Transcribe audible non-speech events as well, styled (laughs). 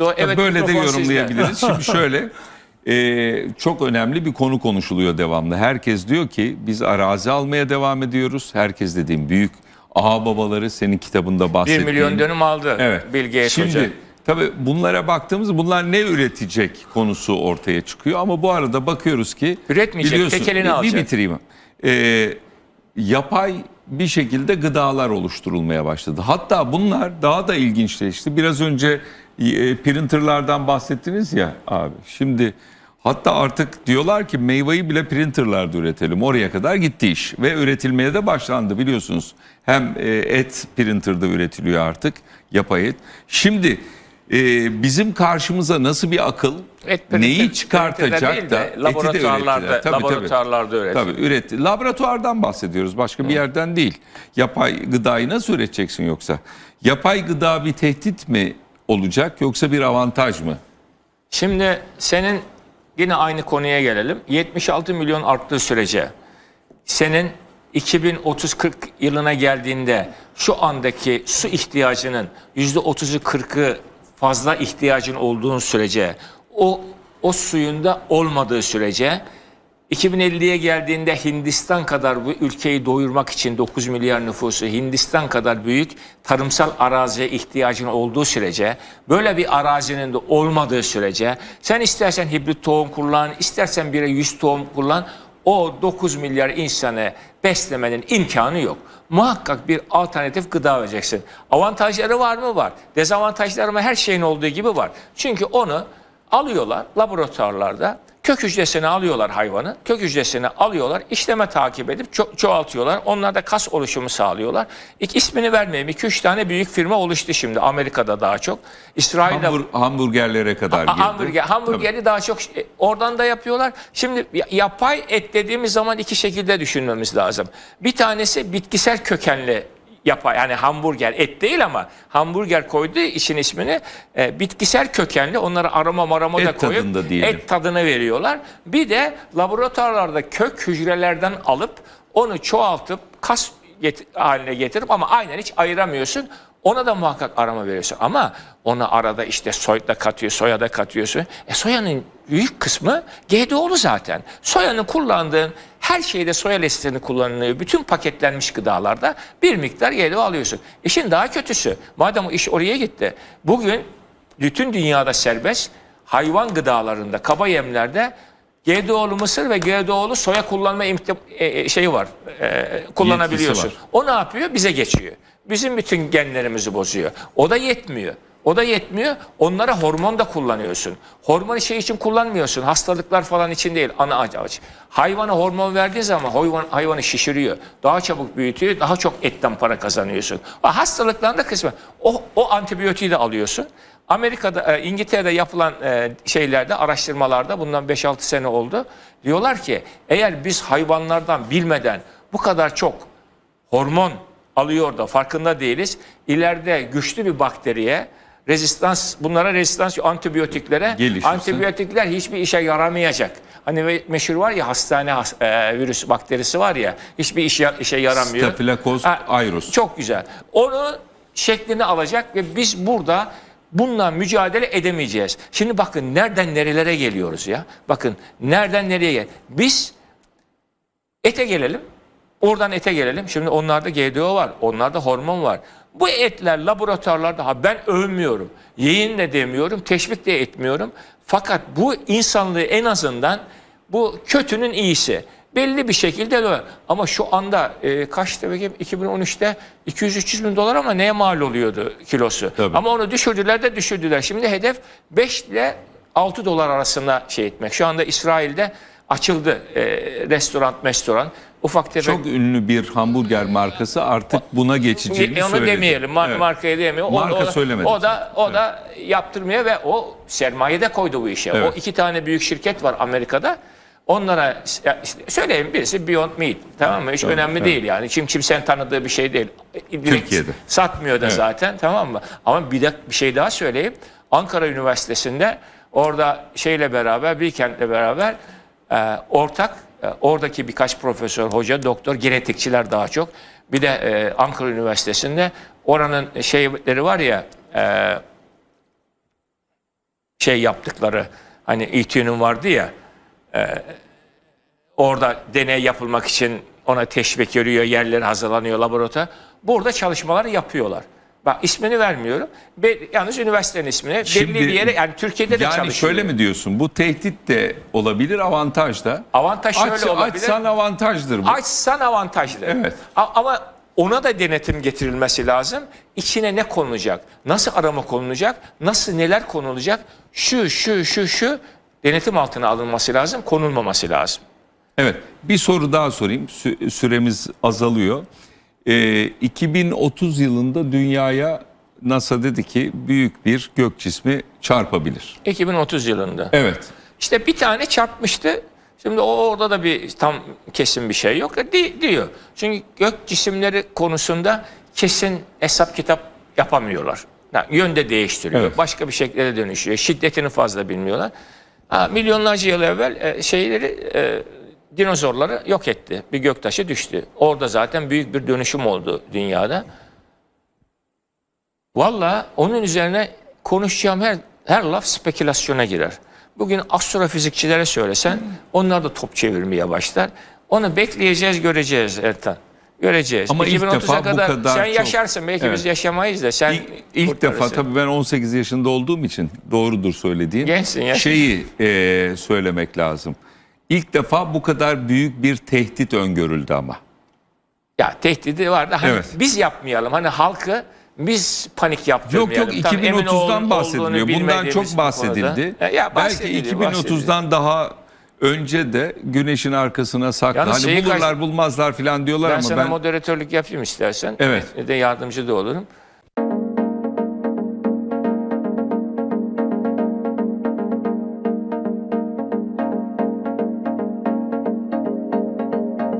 yuttu. Evet Böyle de yorumlayabiliriz. Şimdi (laughs) şöyle e, çok önemli bir konu konuşuluyor devamlı. Herkes diyor ki biz arazi almaya devam ediyoruz. Herkes dediğim büyük ağa babaları senin kitabında 1 bahsettiğin. milyon dönüm aldı Evet. Bill Gates Şimdi Hoca. tabii bunlara baktığımız bunlar ne üretecek konusu ortaya çıkıyor. Ama bu arada bakıyoruz ki Üretmeyecek, biliyorsun, tek elini bir- bir alacak. bitireyim. Ee, yapay bir şekilde gıdalar oluşturulmaya başladı. Hatta bunlar daha da ilginçleşti. Biraz önce printerlardan bahsettiniz ya abi. Şimdi hatta artık diyorlar ki meyveyi bile printerlarda üretelim. Oraya kadar gitti iş ve üretilmeye de başlandı biliyorsunuz. Hem e, et printerda üretiliyor artık yapay et. Şimdi e, bizim karşımıza nasıl bir akıl Et printer- neyi çıkartacak da de eti de laboratuvarlarda-. Tabii, laboratuvarlarda ürettiler. Tabii üretti. Laboratuvardan bahsediyoruz. Başka bir yerden değil. Yapay gıdayı nasıl üreteceksin yoksa? Yapay gıda bir tehdit mi olacak yoksa bir avantaj mı? Şimdi senin yine aynı konuya gelelim. 76 milyon arttığı sürece senin 2030-40 yılına geldiğinde şu andaki su ihtiyacının %30'u 40'ı fazla ihtiyacın olduğun sürece o o suyun da olmadığı sürece 2050'ye geldiğinde Hindistan kadar bu ülkeyi doyurmak için 9 milyar nüfusu Hindistan kadar büyük tarımsal araziye ihtiyacın olduğu sürece böyle bir arazinin de olmadığı sürece sen istersen hibrit tohum kullan istersen bire 100 tohum kullan o 9 milyar insanı beslemenin imkanı yok. Muhakkak bir alternatif gıda vereceksin. Avantajları var mı? Var. Dezavantajları mı? Her şeyin olduğu gibi var. Çünkü onu alıyorlar laboratuvarlarda kök hücresini alıyorlar hayvanı. Kök hücresini alıyorlar, işleme takip edip ço- çoğaltıyorlar. Onlar da kas oluşumu sağlıyorlar. İlk ismini vermeyeyim. 2-3 tane büyük firma oluştu şimdi Amerika'da daha çok. İsrail'de Hamur, hamburgerlere kadar girdi. Ha- Hamburger, hamburgeri daha çok e, oradan da yapıyorlar. Şimdi ya- yapay et dediğimiz zaman iki şekilde düşünmemiz lazım. Bir tanesi bitkisel kökenli yapay yani hamburger et değil ama hamburger koyduğu için ismini e, bitkisel kökenli onları aroma marama da koyup tadında diyelim. et tadını veriyorlar. Bir de laboratuvarlarda kök hücrelerden alıp onu çoğaltıp kas get- haline getirip ama aynen hiç ayıramıyorsun. Ona da muhakkak arama veriyorsun. Ama ona arada işte soy da katıyor, soya da katıyorsun. E soyanın büyük kısmı GDO'lu zaten. Soyanın kullandığın her şeyde soya listesini kullanılıyor. Bütün paketlenmiş gıdalarda bir miktar GDO alıyorsun. İşin daha kötüsü, madem o iş oraya gitti. Bugün bütün dünyada serbest hayvan gıdalarında, kaba yemlerde GDO'lu mısır ve GDO'lu soya kullanma e, e, şeyi var. E, kullanabiliyorsun. Yetkisi var. O ne yapıyor? Bize geçiyor. Bizim bütün genlerimizi bozuyor. O da yetmiyor. O da yetmiyor. Onlara hormon da kullanıyorsun. Hormonu şey için kullanmıyorsun. Hastalıklar falan için değil. Ana ağaç. Hayvana hormon verdiğin zaman hayvan, hayvanı şişiriyor. Daha çabuk büyütüyor. Daha çok etten para kazanıyorsun. O hastalıkların da kısmı. O, o antibiyotiği de alıyorsun. Amerika'da, e, İngiltere'de yapılan e, şeylerde, araştırmalarda bundan 5-6 sene oldu. Diyorlar ki eğer biz hayvanlardan bilmeden bu kadar çok hormon alıyor da farkında değiliz. İleride güçlü bir bakteriye rezistans bunlara rezistans antibiyotiklere Gelişirse. antibiyotikler hiçbir işe yaramayacak. Hani meşhur var ya hastane has- e, virüs bakterisi var ya hiçbir işe, işe yaramıyor. Staphylococcus aureus. Çok güzel. Onu şeklini alacak ve biz burada bununla mücadele edemeyeceğiz. Şimdi bakın nereden nerelere geliyoruz ya. Bakın nereden nereye gel. Biz ete gelelim. Oradan ete gelelim. Şimdi onlarda GDO var. Onlarda hormon var. Bu etler laboratuvarlarda ha ben övmüyorum. Yiyin de demiyorum. Teşvik de etmiyorum. Fakat bu insanlığı en azından bu kötünün iyisi. Belli bir şekilde de ama şu anda e, kaçtı bakayım 2013'te 200-300 bin dolar ama neye mal oluyordu kilosu. Tabii. Ama onu düşürdüler de düşürdüler. Şimdi hedef 5 ile 6 dolar arasında şey etmek. Şu anda İsrail'de açıldı e, restoran, restoran. Ufak tefek Çok ünlü bir hamburger markası artık buna geçeceğini e, onu söyledi. demeyelim. Mar- Evet. Markayı demeyelim. O, Marka o, söylemedim. O da o da yaptırmıyor ve o sermaye de koydu bu işe. Evet. O iki tane büyük şirket var Amerika'da. Onlara işte söyleyeyim birisi Beyond Meat. Tamam mı? Hiç Tamam, önemli evet. değil yani. Kim kimsenin tanıdığı bir şey değil. Direkt Türkiye'de. Satmıyor da Evet. zaten tamam mı? Ama bir de bir şey daha söyleyeyim. Ankara Üniversitesi'nde orada şeyle beraber Bilkent'le beraber e, ortak oradaki birkaç profesör, hoca, doktor, genetikçiler daha çok. Bir de e, Ankara Üniversitesi'nde oranın şeyleri var ya e, şey yaptıkları hani İTÜ'nün vardı ya e, orada deney yapılmak için ona teşvik görüyor, yerleri hazırlanıyor laboratuvar. Burada çalışmaları yapıyorlar. Bak ismini vermiyorum. Be, yalnız üniversitenin ismini Şimdi- belli bir yere yani Türkiye'de de Yani çalışıyor. şöyle mi diyorsun? Bu tehdit de olabilir, avantaj da. Avantaj şöyle Aç, olabilir. açsan avantajdır bu. Açsan avantajlı. Evet. A- Ama ona da denetim getirilmesi lazım. İçine ne konulacak? Nasıl arama konulacak? Nasıl neler konulacak? Şu şu şu şu denetim altına alınması lazım, konulmaması lazım. Evet. Bir soru daha sorayım. Sü- Süremiz azalıyor. Ee, 2030 yılında dünyaya NASA dedi ki büyük bir gök cismi çarpabilir. 2030 yılında. Evet. İşte bir tane çarpmıştı. Şimdi o orada da bir tam kesin bir şey yok E, di- diyor. Çünkü gök cisimleri konusunda kesin hesap kitap yapamıyorlar. Yani yönde değiştiriyor. Evet. Başka bir şekilde dönüşüyor. Şiddetini fazla bilmiyorlar. Ha, milyonlarca yıl evvel e, şeyleri e, dinozorları yok etti. Bir göktaşı düştü. Orada zaten büyük bir dönüşüm oldu dünyada. Valla onun üzerine konuşacağım her her laf spekülasyona girer. Bugün astrofizikçilere söylesen onlar da top çevirmeye başlar. Onu bekleyeceğiz, göreceğiz Ertan. Göreceğiz. Ama ilk 2030'a defa bu kadar, kadar sen çok- yaşarsın belki biz Evet. yaşamayız da sen İlk, ilk defa tabii ben 18 yaşında olduğum için doğrudur söylediğin. Gençsin ya. Şeyi (laughs) e, söylemek lazım. İlk defa bu kadar büyük bir tehdit öngörüldü ama. Ya tehdidi var da hani Evet. biz yapmayalım. Hani halkı biz panik Yok yaptırmayalım. yok Tam emin ol- 2030'dan olduğunu bahsediliyor. Bundan bilmediğimiz çok bahsedildi. konuda. Ya, Belki bahsediliyor, 2030'dan daha önce de güneşin arkasına saklı. Yalnız Hani şeyi bulurlar kaç- bulmazlar falan diyorlar Ben ama sana ben moderatörlük yapayım istersen. Evet. De yardımcı da olurum.